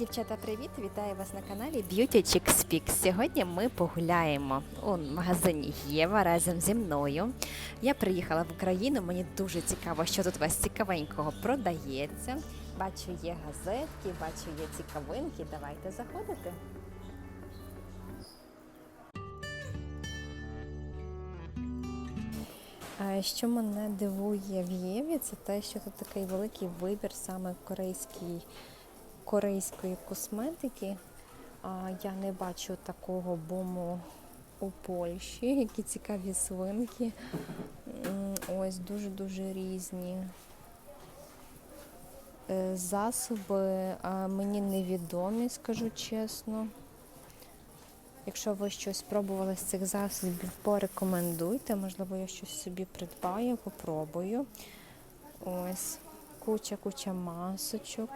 Дівчата, привіт! Вітаю вас на каналі Beauty Chicks Speaks. Сьогодні ми погуляємо у магазині Єва разом зі мною. Я приїхала в Україну, мені дуже цікаво, що тут у вас цікавенького продається. Бачу, є газетки, бачу, є цікавинки. Давайте заходити. Що мене дивує в Єві, це те, що тут такий великий вибір саме корейський, корейської косметики. Я не бачу такого бому у Польщі, які цікаві свинки. Ось дуже-дуже різні. Е, Засоби мені невідомі, скажу чесно. Якщо ви щось спробували з цих засобів, порекомендуйте. Можливо, я щось собі придбаю, попробую. Ось, куча-куча масочок.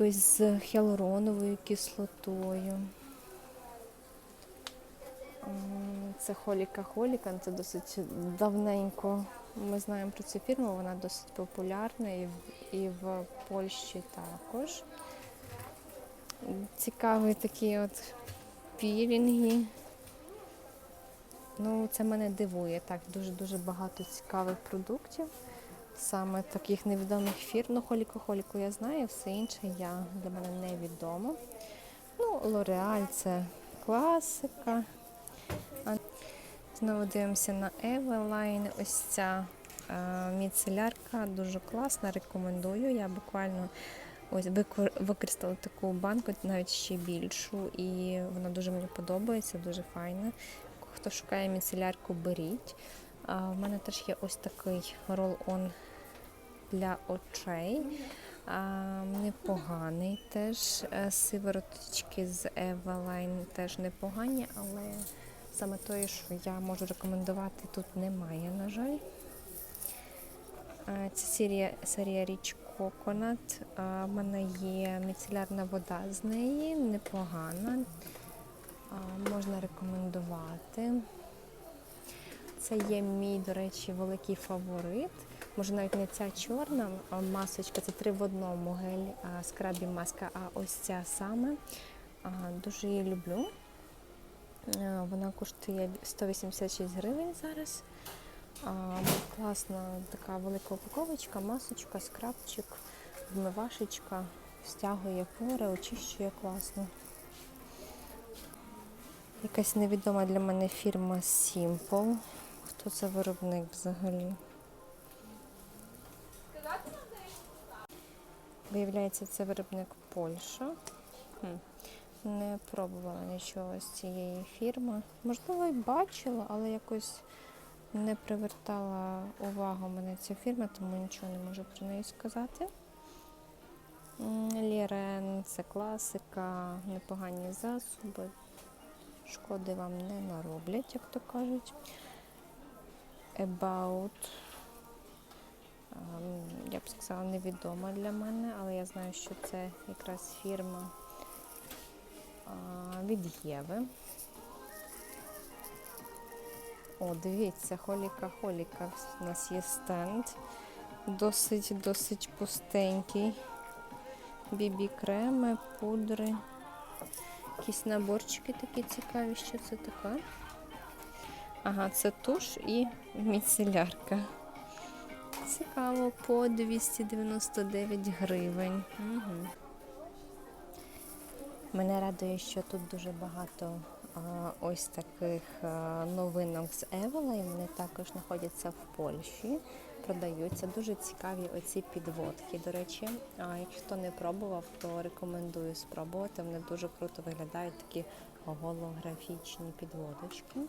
Якось з хіалуроновою кислотою. Це Холіка Холіка, це досить давненько. Ми знаємо про цю фірму, вона досить популярна і в, і в Польщі також. Цікаві такі от пілінги. Ну, це мене дивує. Так, дуже-дуже багато цікавих продуктів. Саме таких невідомих фірм. Ну, холіко-холіку я знаю, все інше я, для мене невідомо. Ну, L'Oreal це класика. Знову дивимося на Eveline. Ось ця е, міцелярка дуже класна, рекомендую. Я буквально ось використала таку банку, навіть ще більшу, і вона дуже мені подобається, дуже файна. Хто шукає міцелярку, беріть. В мене теж є ось такий рол-он для очей. Непоганий теж. Е, Сивороточки з Eveline теж непогані, але саме тої, що я можу рекомендувати, тут немає, на жаль. Е, Це серія, серія річ Coconut. В мене є міцелярна вода з неї, непогана. Можна рекомендувати. Це є мій, до речі, великий фаворит. Може навіть не ця чорна масочка, це три в одному гель скрабі маска, а ось ця саме. Дуже її люблю. Вона коштує 186 гривень зараз. Класна така велика упаковочка, масочка, скрабчик, вмивашечка, стягує пори, очищує класно. Якась невідома для мене фірма Simple. Хто це виробник взагалі? Виявляється, це виробник Польща. Не пробувала нічого з цієї фірми. Можливо, і бачила, але якось не привертала увагу мене ця фірма, тому нічого не можу про неї сказати. Лірен це класика, непогані засоби. Шкоди вам не нароблять, як то кажуть. About. Ем, Я б сказала, невідома для мене, але я знаю, що це якраз фірма від Єви. О, дивіться, холіка-холіка. У нас є стенд. Досить, досить пустенький. Бібі-креми, пудри. Якісь наборчики такі цікаві, що це таке. Ага, це туш і міцелярка. Цікаво, по 299 гривень. Угу. Мене радує, що тут дуже багато а, ось таких а, новинок з Eveline. Вони також знаходяться в Польщі, продаються. Дуже цікаві оці підводки. До речі, а, якщо хто не пробував, то рекомендую спробувати. Вони дуже круто виглядають, такі голографічні підводочки.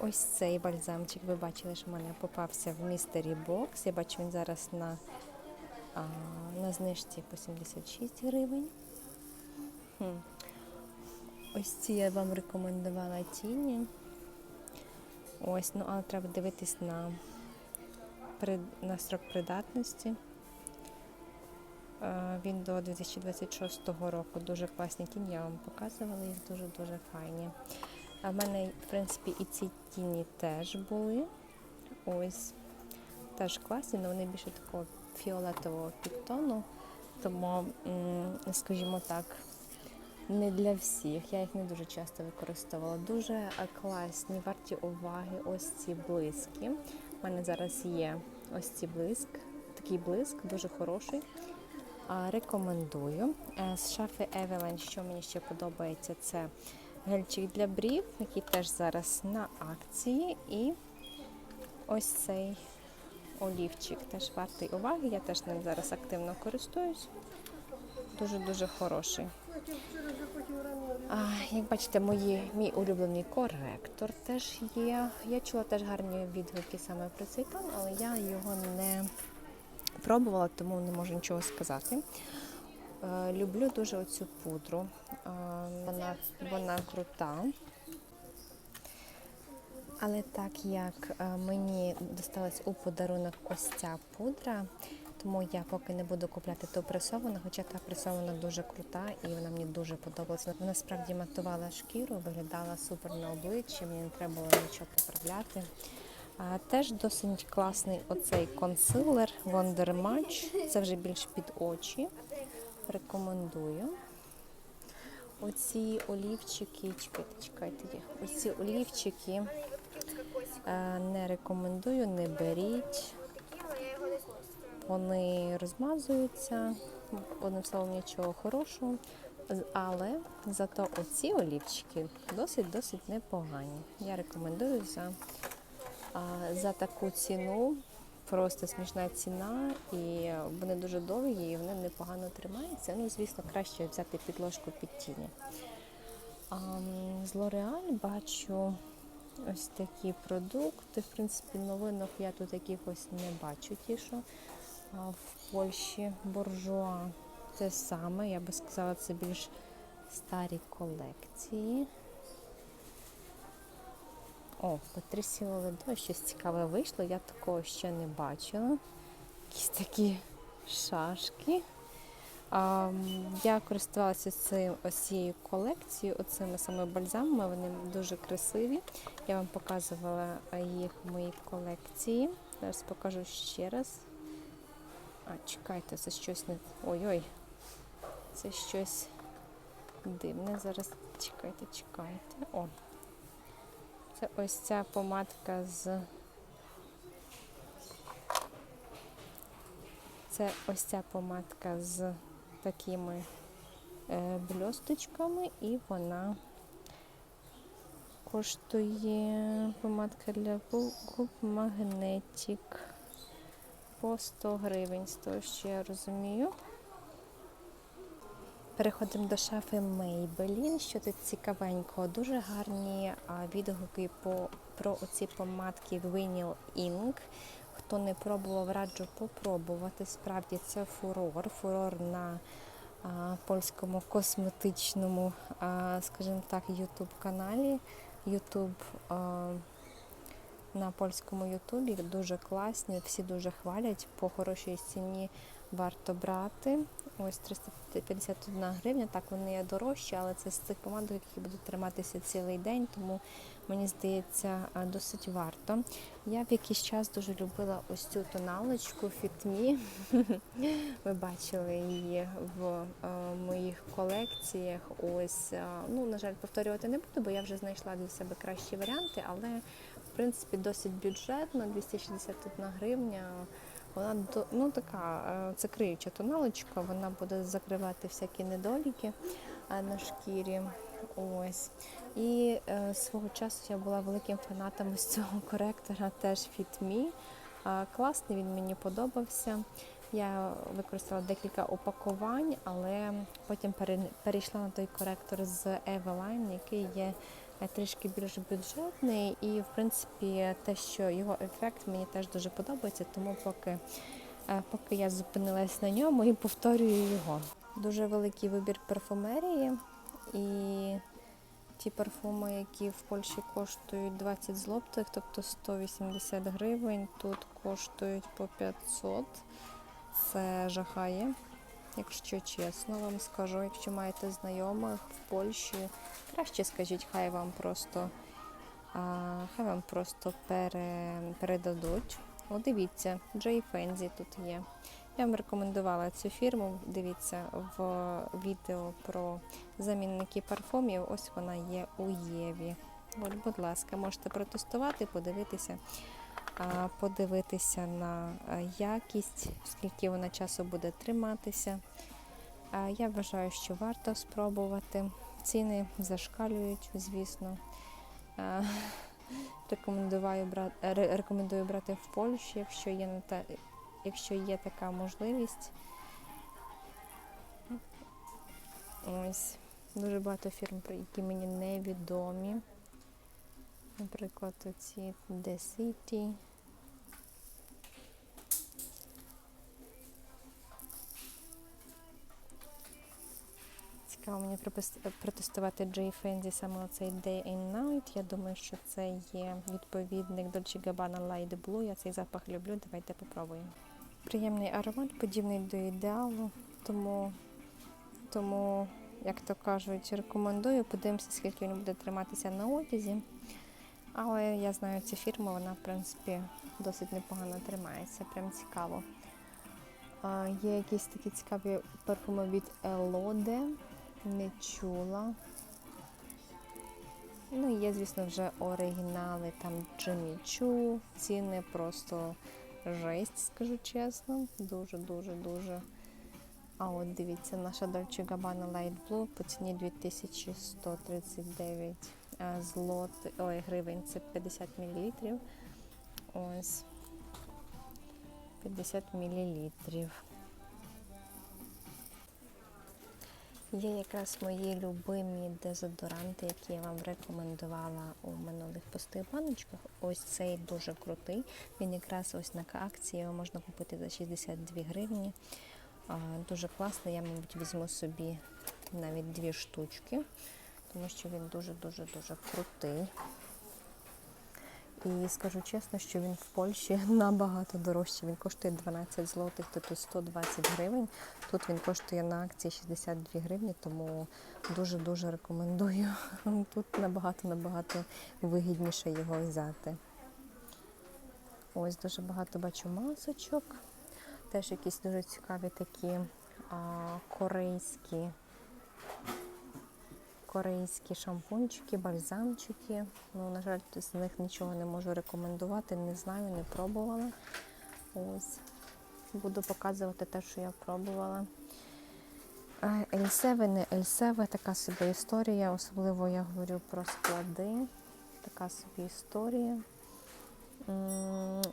Ось цей бальзамчик, ви бачили, що в мене попався в містері бокс. Я бачу, він зараз на, на знижці по 76 гривень. Хм. Ось ці я вам рекомендувала тіні. Ось, ну але треба дивитись на, на срок придатності. Він до 2026 року. Дуже класні тіні, я вам показувала, їх дуже-дуже файні. А в мене, в принципі, і ці тіні теж були. Ось. Теж класні, але вони більше такого фіолетового підтону. тому, скажімо так, не для всіх. Я їх не дуже часто використовувала. Дуже класні, варті уваги. Ось ці блиски. У мене зараз є ось ці блиск, такий блиск, дуже хороший. Рекомендую. Е, З шафи Evelyn, що мені ще подобається, це гельчик для брів, який теж зараз на акції. І ось цей олівчик теж вартий уваги. Я теж ним зараз активно користуюсь. Дуже-дуже хороший. А, як бачите, мої, мій улюблений коректор теж є. Я чула теж гарні відгуки саме про цей тон, але я його не пробувала, тому не можу нічого сказати. Е, люблю дуже оцю пудру. Е, вона, вона крута. Але так як е, мені досталась у подарунок ось ця пудра, тому я поки не буду купляти ту пресовану, хоча та пресована дуже крута і вона мені дуже подобалася. Вона справді матувала шкіру, виглядала супер на обличчі, мені не треба було нічого поправляти. А, теж досить класний оцей консилер Wonder Match. Це вже більш під очі. Рекомендую. Оці олівчики, чекайте, чекайте. Оці олівчики е, не рекомендую, не беріть. Вони розмазуються, одним словом, нічого хорошого. Але зато оці олівчики досить-досить непогані. Я рекомендую за, за таку ціну. Просто смішна ціна, і вони дуже довгі, і вони непогано тримаються. Ну, звісно, краще взяти підложку під тіні. А, з L'Oreal бачу ось такі продукти. В принципі, новинок я тут якихось не бачу ті, що а, в Польщі буржуа те саме. Я би сказала, це більш старі колекції. О, Патрісі Ледо, щось цікаве вийшло, я такого ще не бачила. Якісь такі шашки. А, я користувалася цим, ось цією колекцією, оцими саме бальзамами, вони дуже красиві. Я вам показувала їх в моїй колекції. Зараз покажу ще раз. А, чекайте, це щось не. Ой-ой. Це щось дивне. Зараз чекайте, чекайте. О. Це ось ця помадка з. Це ось ця помадка з такими е, бльосточками, і вона коштує помадка для губ магнетик по 100 гривень, з того, що я розумію. Переходимо до шафи Maybelline. Що тут цікавенького? Дуже гарні відгуки по, про оці помадки Vinyl Ink. Хто не пробував, раджу попробувати. Справді це фурор. Фурор на а, польському косметичному, а, скажімо так, YouTube каналі. YouTube а, на польському Ютубі дуже класні, всі дуже хвалять. По хорошій ціні варто брати. Ось 351 гривня. Так, вони є дорожчі, але це з цих помадок, які будуть триматися цілий день, тому мені здається, досить варто. Я в якийсь час дуже любила ось цю тоналочку Me. Ви бачили її в е, моїх колекціях. Ось, е, ну, на жаль, повторювати не буду, бо я вже знайшла для себе кращі варіанти, але в принципі досить бюджетно, 261 гривня. Вона ну, така, е, це криюча тоналочка, вона буде закривати всякі недоліки е, на шкірі. Ось. І е, свого часу я була великим фанатом ось цього коректора, теж Fit Me. Е, класний, він мені подобався. Я використала декілька упакувань, але потім перейшла на той коректор з Eveline, який є трішки більш бюджетний. І, в принципі, те, що його ефект мені теж дуже подобається, тому поки, е, поки я зупинилась на ньому і повторюю його. Дуже великий вибір парфумерії і ті парфуми, які в Польщі коштують 20 злотих, тобто 180 гривень, тут коштують по 500. Це жахає. Якщо чесно вам скажу, якщо маєте знайомих в Польщі, краще скажіть, хай вам просто, а, хай вам просто пере, передадуть. О, дивіться, Джей Фензі тут є. Я вам рекомендувала цю фірму. Дивіться в відео про замінники парфумів. Ось вона є у Єві. От, будь ласка, можете протестувати, подивитися, подивитися на якість, скільки вона часу буде триматися. Я вважаю, що варто спробувати. Ціни зашкалюють, звісно. Рекомендую брати, рекомендую брати в Польщі, якщо є якщо є така можливість. Ось дуже багато фірм, які мені невідомі. Наприклад, оці The City. Цікаво мені протестувати J. Fendi саме оцей Day and Night. Я думаю, що це є відповідник Dolce Gabbana Light Blue. Я цей запах люблю. Давайте попробуємо. Приємний аромат, подібний до ідеалу, тому, тому як то кажуть, рекомендую. Подивимося, скільки він буде триматися на одязі. Але я знаю цю фірму, вона, в принципі, досить непогано тримається, прям цікаво. Є якісь такі цікаві парфуми від Elode, не чула. Ну, є, звісно, вже оригінали, там Jimmy Choo, ціни просто жесть, скажу чесно. Дуже-дуже дуже. А от дивіться, наша Dolce Gabbana Light Blue по ціні 2139 злот, ой, гривень це 50 мл. Ось 50 мл. Є якраз мої любимі дезодоранти, які я вам рекомендувала у минулих пустих баночках. Ось цей дуже крутий. Він якраз ось на акції його можна купити за 62 гривні. Дуже класний, я, мабуть, візьму собі навіть дві штучки, тому що він дуже-дуже дуже крутий. І скажу чесно, що він в Польщі набагато дорожчий. Він коштує 12 злотих, тобто 120 гривень. Тут він коштує на акції 62 гривні, тому дуже-дуже рекомендую. Тут набагато-набагато вигідніше його взяти. Ось дуже багато бачу масочок. Теж якісь дуже цікаві такі а, корейські корейські шампунчики, бальзамчики. Ну, на жаль, з них нічого не можу рекомендувати, не знаю, не пробувала. Ось. Буду показувати те, що я пробувала. Ельсеве, не Ельсеве, така собі історія, особливо я говорю про склади. Така собі історія.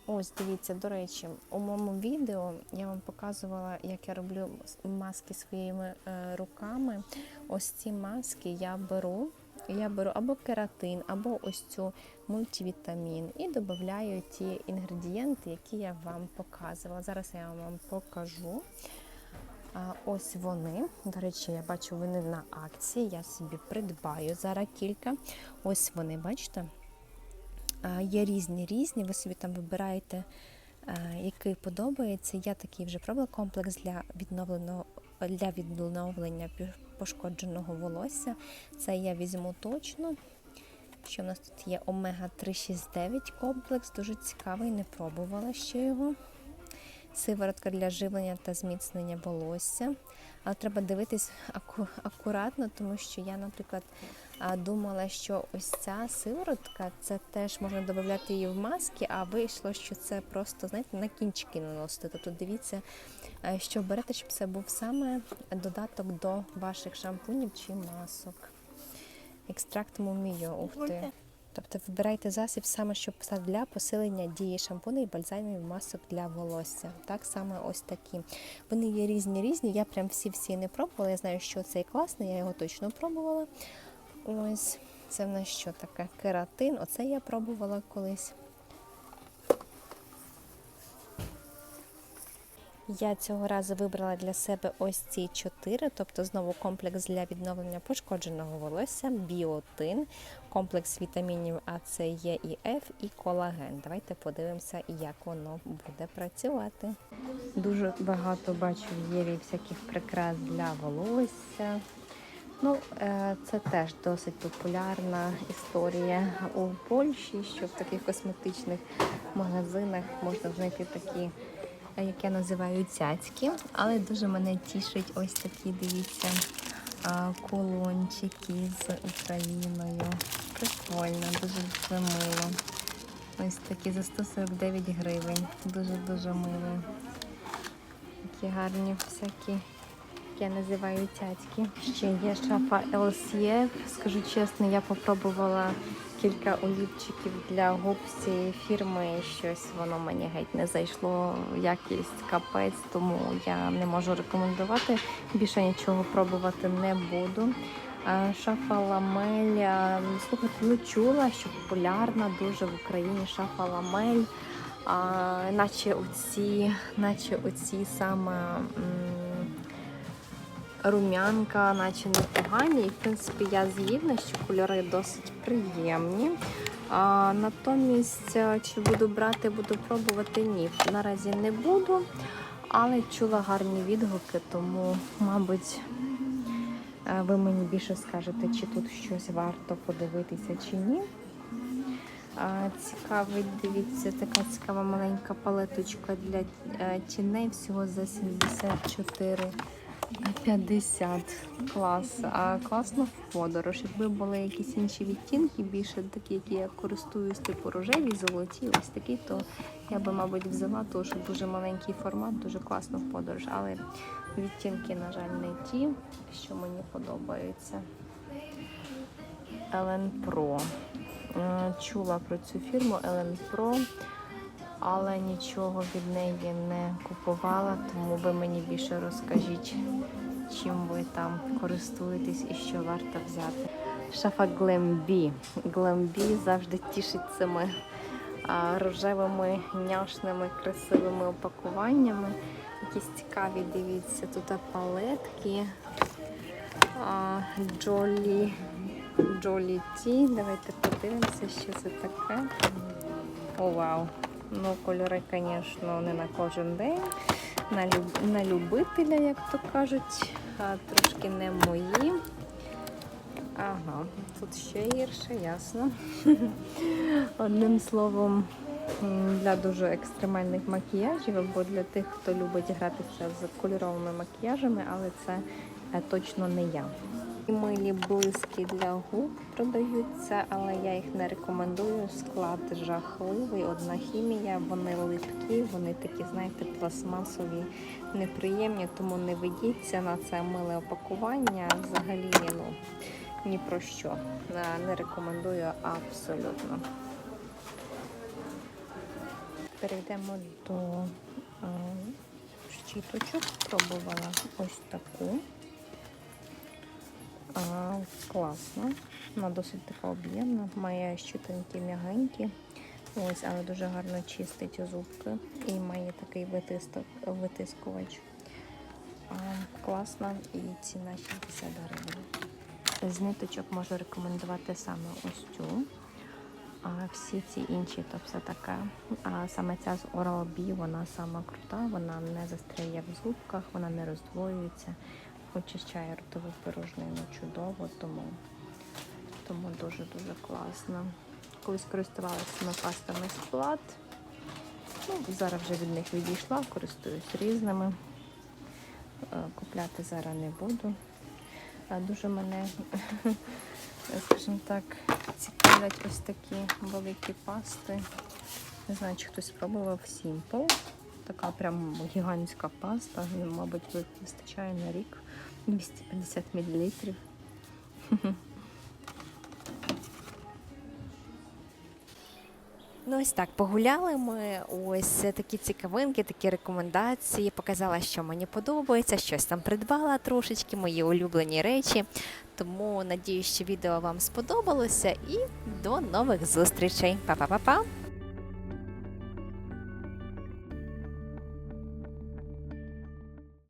Ось, дивіться, до речі, у моєму відео я вам показувала, як я роблю маски своїми е, руками. Ось ці маски я беру. Я беру або кератин, або ось цю мультивітамін і додаю ті інгредієнти, які я вам показувала. Зараз я вам покажу. Ось вони. До речі, я бачу, вони на акції. Я собі придбаю зараз кілька. Ось вони, бачите? А, Є різні різні. Ви собі там вибираєте, який подобається. Я такий вже пробувала комплекс для відновленого для відновлення пошкодженого волосся. Це я візьму точно. Що в нас тут є омега 369 комплекс, дуже цікавий, не пробувала ще його. Сиворотка для живлення та зміцнення волосся. Але треба дивитись аку- акуратно, тому що я, наприклад, думала, що ось ця сиворотка це теж можна додати її в маски, а вийшло, що це просто знаєте, на кінчики наносити. Тобто дивіться, е, що берете, щоб це був саме додаток до ваших шампунів чи масок. Екстракт муміо. Ух ти. Тобто вибирайте засіб саме, щоб для посилення дії шампунів і бальзамів масок для волосся. Так само ось такі. Вони є різні різні. Я прям всі-всі не пробувала. Я знаю, що цей класний, я його точно пробувала. Ось, це в нас що таке? Кератин. Оце я пробувала колись. Я цього разу вибрала для себе ось ці чотири, тобто знову комплекс для відновлення пошкодженого волосся, біотин, комплекс вітамінів А, С, Е і Ф і колаген. Давайте подивимося, як воно буде працювати. Дуже багато бачу в Єві всяких прикрас для волосся. Ну, е, це теж досить популярна історія у Польщі, що в таких косметичних магазинах можна знайти такі як я називаю цяцьки, але дуже мене тішить ось такі, дивіться, а, кулончики з Україною. Прикольно, дуже мило. Ось такі за 149 гривень. Дуже-дуже мило. Такі гарні всякі, як я називаю цяцьки. Ще є шафа LCF. Скажу чесно, я попробувала кілька олівчиків для губ цієї фірми. Щось воно мені геть не зайшло. Якість капець, тому я не можу рекомендувати. Більше нічого пробувати не буду. Шафа ламель. Слухайте, ну чула, що популярна дуже в Україні шафа ламель. А, наче оці, наче оці саме м, рум'янка, наче непогані. І в принципі я згідна, що кольори досить приємні. А, натомість, чи буду брати, буду пробувати, ні. Наразі не буду, але чула гарні відгуки, тому, мабуть, е, ви мені більше скажете, чи тут щось варто подивитися, чи ні. Цікавий, дивіться, така цікава маленька палеточка для е, тіней всього за 74 50 клас. А класно в подорож. Якби були якісь інші відтінки, більше такі, які я користуюсь, типу рожеві, золоті, ось такі, то я би, мабуть, взяла, тому що дуже маленький формат, дуже класно в подорож. Але відтінки, на жаль, не ті, що мені подобаються. Ellen Pro. Чула про цю фірму Ellen Pro, але нічого від неї не купувала, тому ви мені більше розкажіть, чим ви там користуєтесь і що варто взяти. Шафа Glambi. Glambi завжди тішить цими рожевими, няшними, красивими опакуваннями. Якісь цікаві, дивіться, тут палетки. Джолі Джолі Ті. Давайте подивимося, що це таке. О, вау. Ну, кольори, звісно, не на кожен день. На, люб... на любителя, як то кажуть, а трошки не мої. Ага, тут ще гірше, ясно. Одним словом, для дуже екстремальних макіяжів або для тих, хто любить гратися з кольоровими макіяжами, але це е, точно не я. Милі блиски для губ продаються, але я їх не рекомендую. Склад жахливий, одна хімія, вони липкі, вони такі, знаєте, пластмасові, неприємні, тому не ведіться на це миле опакування. Взагалі ну, ні про що. Е, Не рекомендую абсолютно. Перейдемо до е, щіточок. Пробувала ось таку. Класно. Вона досить така об'ємна, має щитинки м'ягенькі. Ось, але дуже гарно чистить зубки і має такий витисток, витискувач. А, класна і ціна 60 гривень. З ниточок можу рекомендувати саме ось цю. А всі ці інші то все таке. А саме ця з Oral-B, вона сама крута, вона не застряє в зубках, вона не роздвоюється очищає ротову порожнину чудово, тому, тому дуже-дуже класно. Колись користувалася цими пастами склад. Ну, зараз вже від них відійшла, користуюсь різними. Е, Купляти зараз не буду. Дуже мене, скажімо так, цікавлять ось такі великі пасти. Не знаю, чи хтось спробував Simple. Така прям гігантська паста, мабуть, вистачає на рік. 250 мл. Ну, ось так погуляли ми. Ось такі цікавинки, такі рекомендації. Показала, що мені подобається, щось там придбала трошечки, мої улюблені речі. Тому надію, що відео вам сподобалося і до нових зустрічей. Па-па-па-па!